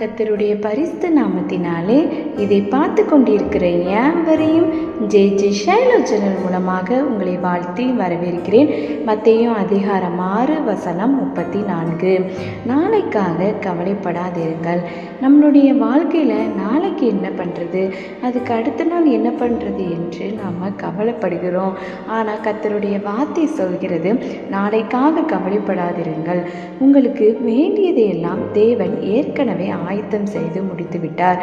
கத்தருடைய பரிஸ்து நாமத்தினாலே இதை பார்த்து கொண்டிருக்கிற யாவரையும் ஜே ஜே ஷைலோ சேனல் மூலமாக உங்களை வாழ்த்தி வரவேற்கிறேன். மத்தையும் அதிகாரம் ஆறு வசனம் முப்பத்தி நான்கு. நாளைக்காக கவலைப்படாதிருங்கள். நம்மளுடைய வாழ்க்கையில் நாளைக்கு என்ன பண்ணுறது அதுக்கு அடுத்த நாள் என்ன பண்ணுறது என்று நாம் கவலைப்படுகிறோம். ஆனால் கத்தருடைய வார்த்தை சொல்கிறது நாளைக்காக கவலைப்படாதிருங்கள். உங்களுக்கு வேண்டியதையெல்லாம் தேவன் ஏற்கனவே ஆயத்தம் செய்து முடித்து விட்டார்.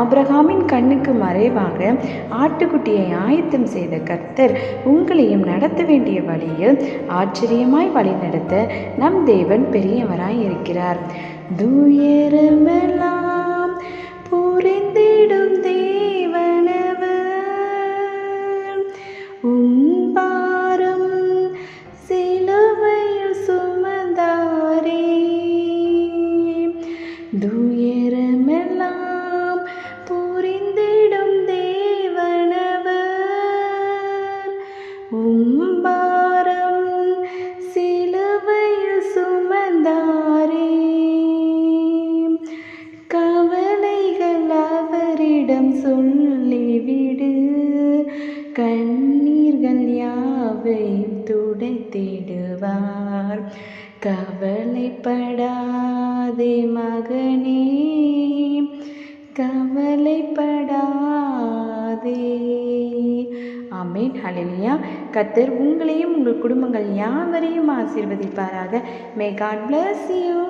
ஆபிரகாமின் கண்ணுக்கு மறைவாக ஆட்டுக்குட்டியை ஆயத்தம் செய்த கர்த்தர் உங்களையும் நடத்த வேண்டிய வழியில் ஆச்சரியமாய் வழிநடத்த நம் தேவன் பெரியவராய் இருக்கிறார் துயரமெல்லாம் கண்ணீர்கள் யாவையும் துடைத்திடுவார் கவலைப்படாதே மகனே கவலைப்படாதே. ஆமேன். ஹலலியா கத்தர் உங்களையும் உங்கள் குடும்பங்கள் யாவரையும் ஆசீர்வதிப்பாராக. May God bless you